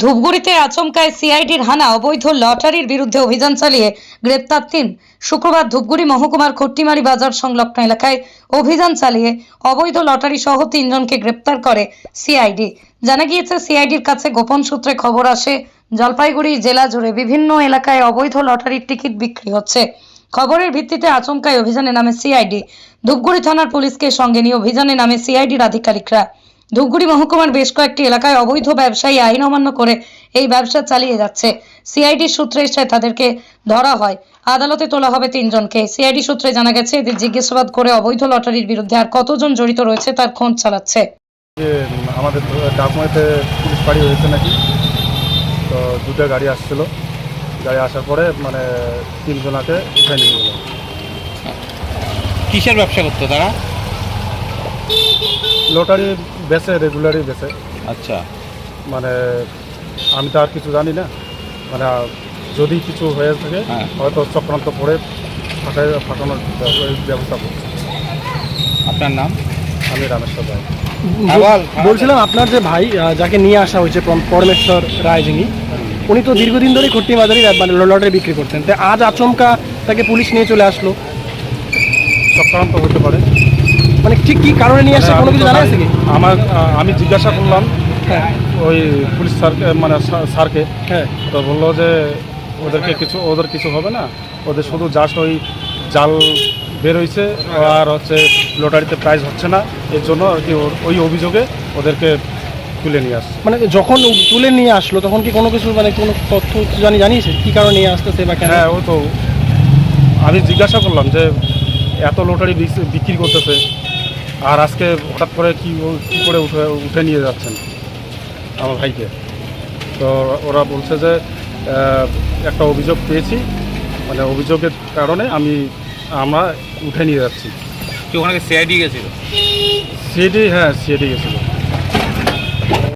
ধূপগুড়িতে আচমকায় সিআইডির হানা অবৈধ লটারির বিরুদ্ধে অভিযান চালিয়ে গ্রেপ্তার তিন। শুক্রবার ধূপগুড়ি মহকুমার খট্টিমারি বাজার সংলগ্ন এলাকায় অভিযান চালিয়ে অবৈধ লটারি সহ তিনজনকে গ্রেপ্তার করে সিআইডি। জানা গিয়েছে, সিআইডির কাছে গোপন সূত্রে খবর আসে, জলপাইগুড়ি জেলা জুড়ে বিভিন্ন এলাকায় অবৈধ লটারির টিকিট বিক্রি হচ্ছে। খবরের ভিত্তিতে আচমকায় অভিযানে নামে সিআইডি। ধূপগুড়ি থানার পুলিশকে সঙ্গে নিয়ে অভিযানে নামে সিআইডির আধিকারিকরা। ধূপগুড়ি মহকুমার বেশ কয়েকটি এলাকায় অবৈধ ব্যবসায়ী আইন অমান্য করে এই ব্যবসা চালিয়ে যাচ্ছে। সিআইডি সূত্রে এসে তাদেরকে ধরা হয়। আদালতে তোলা হবে তিনজনকে। সিআইডি সূত্রে জানা গেছে এদের জিজ্ঞাসাবাদ করে অবৈধ লটারির বিরুদ্ধে আর কতজন জড়িত রয়েছে তার খোঁজ চালাচ্ছে। যে আমাদের ডাকুমেন্টে পুলিশ বাড়ি হয়েছে নাকি? তো দুটো গাড়ি আসছিল। গাড়ি আসার পরে মানে তিনজনাকে উঠে নিয়ে গেল। কিসের ব্যবসা করতো তারা? লটারি বেচে রেগুলারই বেচে। আচ্ছা। মানে আমি তো আর কিছু জানি না। মানে যদি কিছু হয়ে থাকে হ্যাঁ। হয়তো চক্রান্ত করে ফাটাই ফাটানোর ব্যবস্থা করছে। আপনার নাম? আমি রামেশ্বর রায়। বলছিলাম আপনার যে ভাই আহ, যাকে নিয়ে আসা হয়েছে পরম- পরমেশ্বর রায় যিনি উনি তো দীর্ঘদিন ধরেই খট্টি বাজারই মানে লটারি বিক্রি করতেন। তাই আজ আচমকা তাকে পুলিশ নিয়ে চলে আসলো। চক্রান্ত হতে পারে। মানে ঠিক কি কারণে নিয়ে আসছে কোনো কিছু জানা আছে কি? আমার আমি জিজ্ঞাসা করলাম হ্যাঁ। ওই পুলিশ স্যারকে মানে স্যারকে। হ্যাঁ। তো বলল যে ওদেরকে কিছু ওদের কিছু হবে না। ওদের শুধু জাস্ট ওই জাল বেরোইছে আর হচ্ছে লটারিতে প্রাইজ হচ্ছে না। এর জন্য আর কি ওই অভিযোগে ওদেরকে তুলে নিয়ে আসছে। মানে যখন তুলে নিয়ে আসলো তখন কি কোনো কিছু মানে কোনো তথ্য জানি জানিয়েছে? কী কারণে নিয়ে আসতেছে বা কেন? হ্যাঁ ও তো আমি জিজ্ঞাসা করলাম যে এত লটারি বিক্রি করতেছে আর আজকে হঠাৎ করে কি কী করে উঠে উঠে নিয়ে যাচ্ছেন আমার ভাইকে? তো ওরা বলছে যে একটা অভিযোগ পেয়েছি মানে অভিযোগের কারণে আমি আমরা উঠে নিয়ে যাচ্ছি। কি ওখানে সিআইডি গেছিল? সিআইডি হ্যাঁ সিআইডি গেছিল।